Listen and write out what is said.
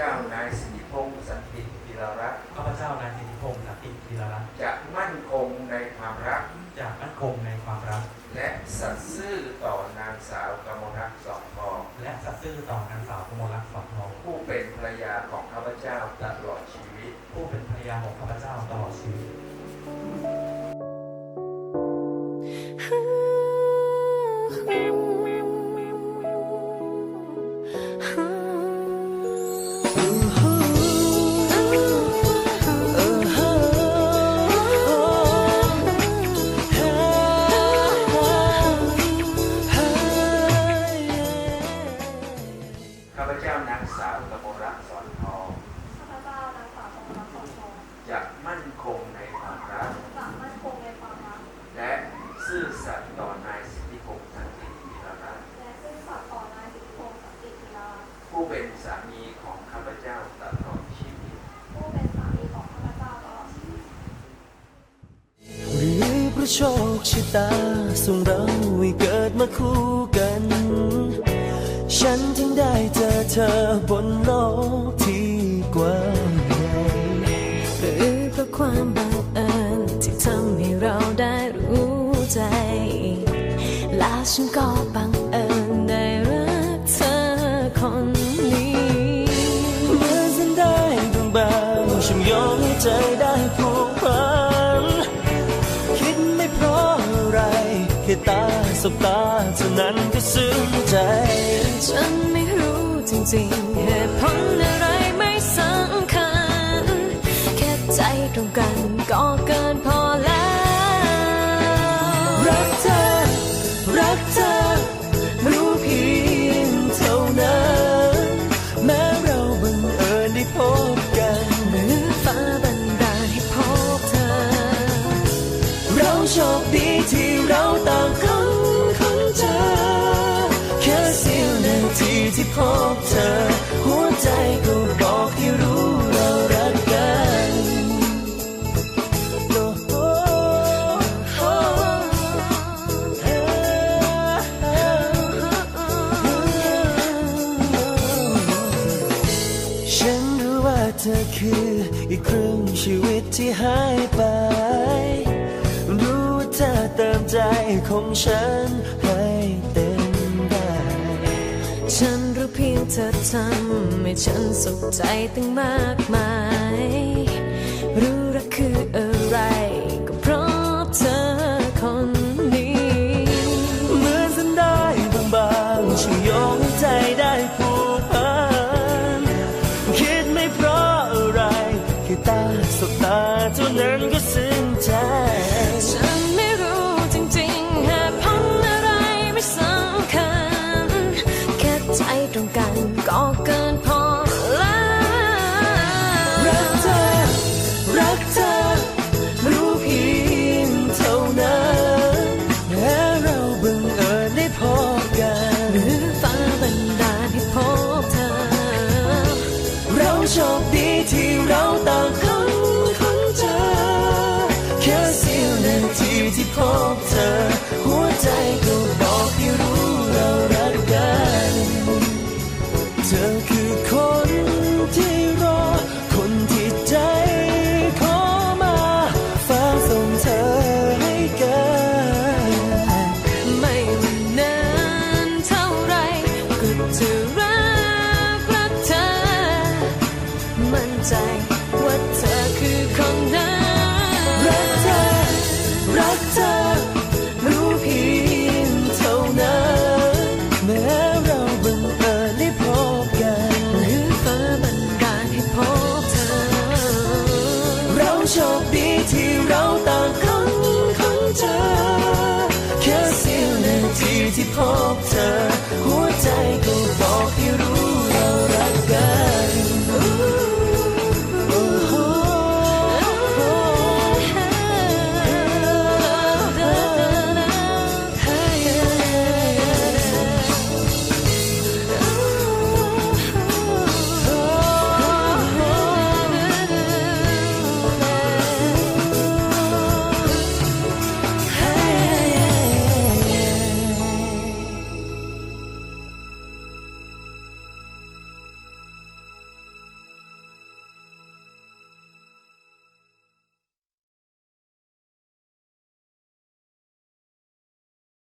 เจ้านายสิริพงษ์สันติพิรรัตน์ข้าพเจ้านายสิทธิพงศ์สันติธีรรัตน์จะมั่นคงในความรัก จะมั่นคงในความรัก และสัตย์ซื่อต่อนางสาวกมลรักษ์สองทองและสัตย์ซื่อต่อนางสาวกมลรักษ์สอนทองผู้เป็นภรรยาของข้าพเจ้าตลอดชีวิต ผู้เป็นภรรยาของข้าพเจ้าตลอดชีวิต องจะมั่นคงในความรักจะมั่นคงในความรัก และซื่อสัตย์ต่อนายสิทธิพงษ์สันติพิรรัตน์และซื่อสัตย์ต่อนายสิทธิพงศ์สันติธีราผู้เป็นสามีของข้าพเจ้าตลอดชีวิต ผู้เป็นสามีของข้าพเจ้าตลอดชีวิต หรือเพราะโชคชะตาส่งเราให้เกิดมาคู่กัน ฉันถึงได้เจอเธอบนโลกที่กว้าง ฉันก็บังเอิญได้รักเธอคนนี้เมื่อฉันได้บางบางฉันยอมให้ใจได้ผูกพันคิดไม่เพราะอะไรแค่ตาสบตาเท่านั้นก็ซึ้งใจ ฉันไม่รู้จริงๆเหตุผลอะไรไม่สำคัญ แค่ใจตรงกันก็เกินพอ โชคดีที่เราต่างคนคนเจอ แค่เสี้ยวนาทีที่พบเธอ หัวใจก็บอกให้รู้เรารักกันฉันรู้ว่าเธอคืออีกครึ่งชีวิตที่หายไป ของฉันให้เต็มได้ฉันรู้เพียงเธอทำให้ฉันสุขใจตั้งมากมาย รู้รักคืออะไร ก็เพราะเธอคนนี้ เหมือนสันได้บางบางๆช่วยโยงให้ใจได้ผูกพันคิดไม่เพราะอะไรแค่ตาสบตาเท่านั้นก็ซึ้งใจ กันก็เกินพอ นใจ ว่าเธอคือคนนั้น